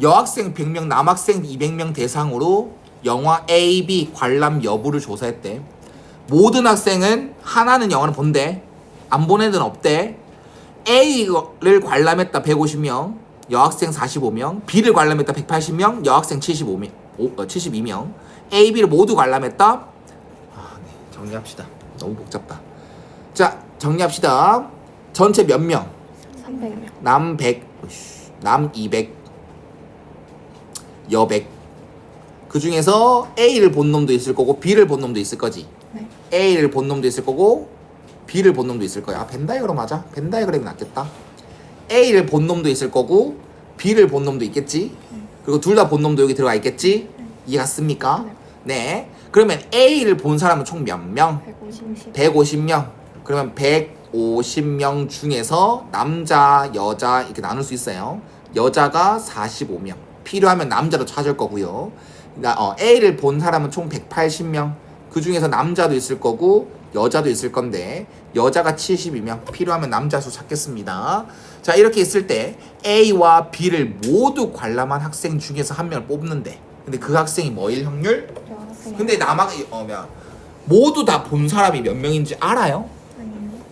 여학생 100명, 남학생 200명 대상으로 영화 A, B 관람 여부를 조사했대. 모든 학생은 하나는 영화를 본대. 안 본 애들은 없대. A를 관람했다 150명, 여학생 45명, B를 관람했다 180명, 여학생 75명, 오, 어, 72명. A, B를 모두 관람했다. 아, 네. 정리합시다. 너무 복잡다. 자, 정리합시다. 전체 몇 명? 300명. 남 100, 남 200, 여 100. 그 중에서 A를 본 놈도 있을 거고 B를 본 놈도 있을 거지. 네. A를 본 놈도 있을 거고 B를 본 놈도 있을 거야. 아, 벤 다이그램 맞아? 벤 다이그램이 낫겠다. A를 본 놈도 있을 거고 B를 본 놈도 있겠지. 그리고 둘 다 본 놈도 여기 들어가 있겠지. 이해 갔습니까? 네. 그러면 A를 본 사람은 총 몇 명? 150. 150명. 그러면 150명 중에서 남자, 여자 이렇게 나눌 수 있어요. 여자가 45명. 필요하면 남자도 찾을 거고요. 그러니까 어, A를 본 사람은 총 180명. 그 중에서 남자도 있을 거고 여자도 있을 건데 여자가 72명. 필요하면 남자 수 찾겠습니다. 자 이렇게 있을 때 A와 B를 모두 관람한 학생 중에서 한 명을 뽑는데 근데 그 학생이 뭐일 확률? 근데 남학 어 뭐야 모두 다 본 사람이 몇 명인지 알아요?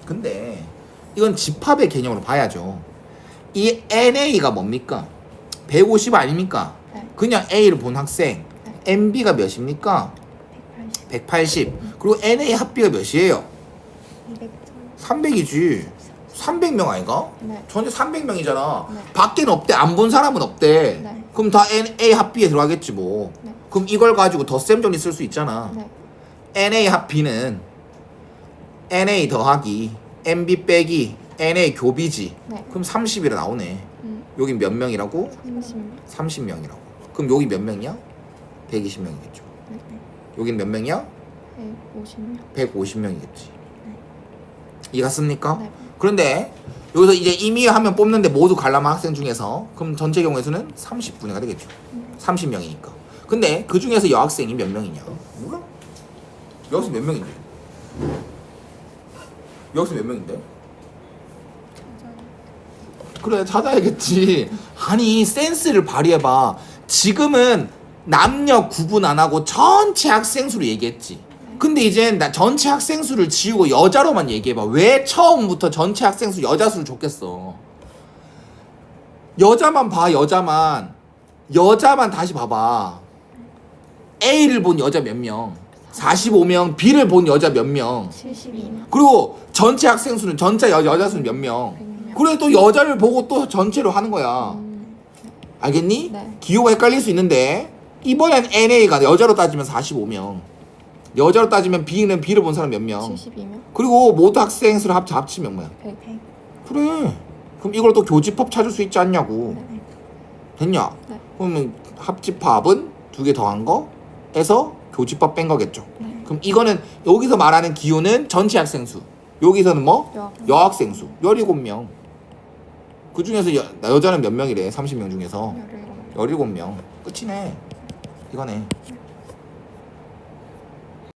근데 이건 집합의 개념으로 봐야죠. 이 NA가 뭡니까? 150 아닙니까? 네. 그냥 A를 본 학생 네. MB가 몇입니까? 180. 180 그리고 NA 합비가 몇이에요? 200. 300이지 300명 아이가? 네. 전체 300명이잖아 네. 밖에는 없대 안 본 사람은 없대 네. 그럼 다 NA 합비에 들어가겠지 뭐 네. 그럼 이걸 가지고 덧셈 정리 쓸 수 있잖아 네. NA 합비는 NA 더하기 MB 빼기 NA 교비지. 네. 그럼 30이라 나오네. 음. 여긴 몇 명이라고? 30명. 30명이라고. 그럼 여기 몇 명이야? 120명이겠죠. 네. 네. 여긴 몇 명이야? 150명. 150명이겠지. 이해갔습니까? 네. 그런데 여기서 이제 이미 하면 뽑는데 모두 관람한 학생 중에서 그럼 전체 경우의 수는 30분위가 되겠죠. 30명이니까. 근데 그 중에서 여학생이 몇 명이냐? 몰라. 여학생 몇 명인데? 여학생 몇 명인데? 그래 찾아야겠지. 아니 센스를 발휘해봐. 지금은 남녀 구분 안 하고 전체 학생 수를 얘기했지. 근데 이제 나 전체 학생 수를 지우고 여자로만 얘기해봐. 왜 처음부터 전체 학생 수 여자 수를 줬겠어? 여자만 봐 여자만 여자만 다시 봐봐. A를 본 여자 몇 명? 45명. B를 본 여자 몇 명? 72명. 그리고 전체 학생 수는 전체 여, 여자 수는 몇 명? 100명. 그래 또 여자를 보고 또 전체로 하는 거야. 음. 알겠니? 네. 기호가 헷갈릴 수 있는데 이번엔 NA가 여자로 따지면 45명. 여자로 따지면 B는 B를 본 사람 몇 명? 72명. 그리고 모두 학생 수를 합, 합치면 뭐야? 100. 100. 그래. 그럼 이걸 또 교집합 찾을 수 있지 않냐고. 네. 됐냐? 네. 그러면 합집합은 두 개 더한 거에서 교집합 뺀 거겠죠. 네. 그럼 이거는 여기서 말하는 기호는 전체 학생 수. 여기서는 뭐? 여학생. 여학생 수 17명. 그 중에서 여, 여자는 몇 명이래? 30명 중에서 17명. 17명. 끝이네. 이거네. 네.